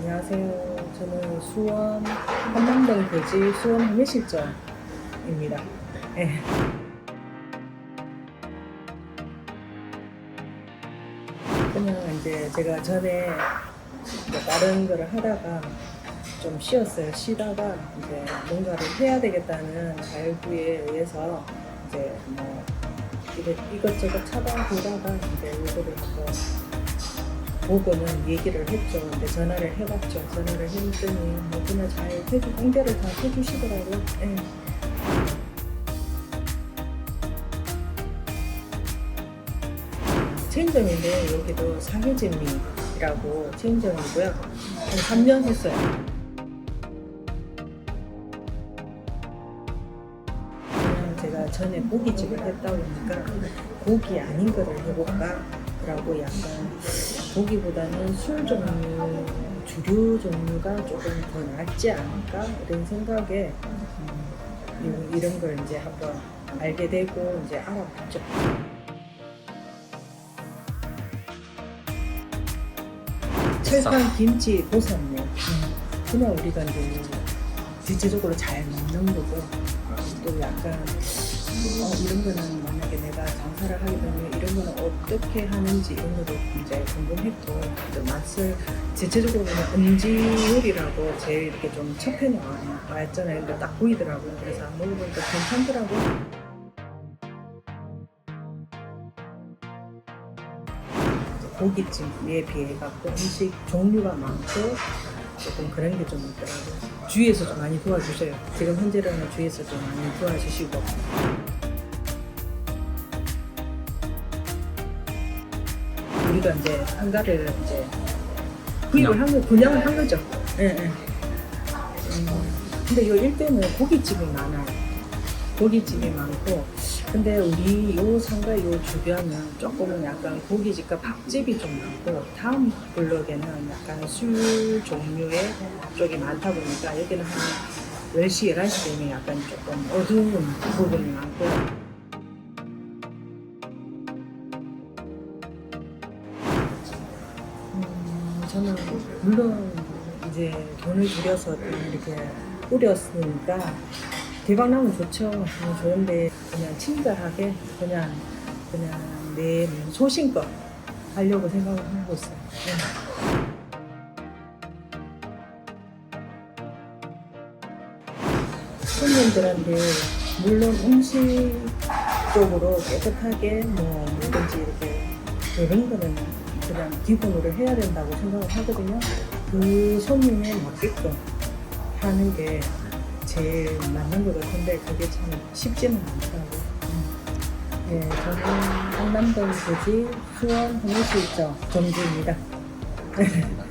안녕하세요. 저는 수원 한남동 대지 수원 홍해실점입니다. 네. 그냥 이제 제가 전에 뭐 다른 거를 하다가 좀 쉬었어요. 쉬다가 이제 뭔가를 해야 되겠다는 발부에 의해서 이제 뭐 이것- 이것저것 찾아보다가 이제 이거를 한번 보고는 얘기를 했죠. 근데 전화를 해봤죠. 전화를 했더니 뭐 그냥 잘 해주, 응대를 다 해주시더라고요. 예. 체인점인데 여기도 사계진미라고 체인점이고요. 한 3년 했어요. 제가 전에 고깃집을 했다 보니까 고기 아닌 거를 해볼까? 라고 약간 고기보다는 술 종류, 주류 종류가 조금 더 낫지 않을까? 이런 생각에 음, 이- 이런 걸 이제 한번 알게 되고 이제 알아봤죠. 철판 김치 보쌈면 그냥 우리가 이제 대체적으로 잘 먹는 거고 또 약간 어, 이런 거는 만약에 내가 장사를 하게 되면 이런 거는 어떻게 하는지 이런 것도 이제 궁금했고 또 맛을 대체적으로 그냥 음지 요리라고 제일 이렇게 좀 와- 와있잖아요 근데 딱 보이더라고요 그래서 먹어보니까 괜찮더라고요 고깃집에 비해 갖고 음식 종류가 많고 조금 그런 게 좀 있더라고요. 주위에서 좀 많이 도와주세요. 지금 현재로는 주위에서 좀 많이 도와주시고. 우리가 이제 한가를 이제 구입을 한 거, 분양을 한 거죠. 예, 예. 음, 근데 이 일대는 고깃집이 많아요. 고깃집이 많고, 근데 우리 요 상가 요 주변은 조금은 약간 고깃집과 밥집이 좀 많고, 다음 블록에는 약간 술 종류의 쪽이 많다 보니까 여기는 한 10시, 11시 되면 약간 조금 어두운 부분이 많고 저는 물론 이제 돈을 들여서 이렇게 꾸렸으니까 대박 나면 좋죠. 음, 좋은데 그냥 친절하게 그냥 그냥 내 소신껏 하려고 생각을 하고 있어요. 네. 손님들한테 물론 음식 쪽으로 깨끗하게 뭐 뭐든지 이렇게 이런 거는 그냥 기본으로 해야 된다고 생각을 하거든요. 그 손님에 맞게끔 하는 게 제일 맞는 것 같은데 그게 참 쉽지는 않더라고요. 음. 예, 저는 한남동 부지 수원 홍해시점 점주입니다.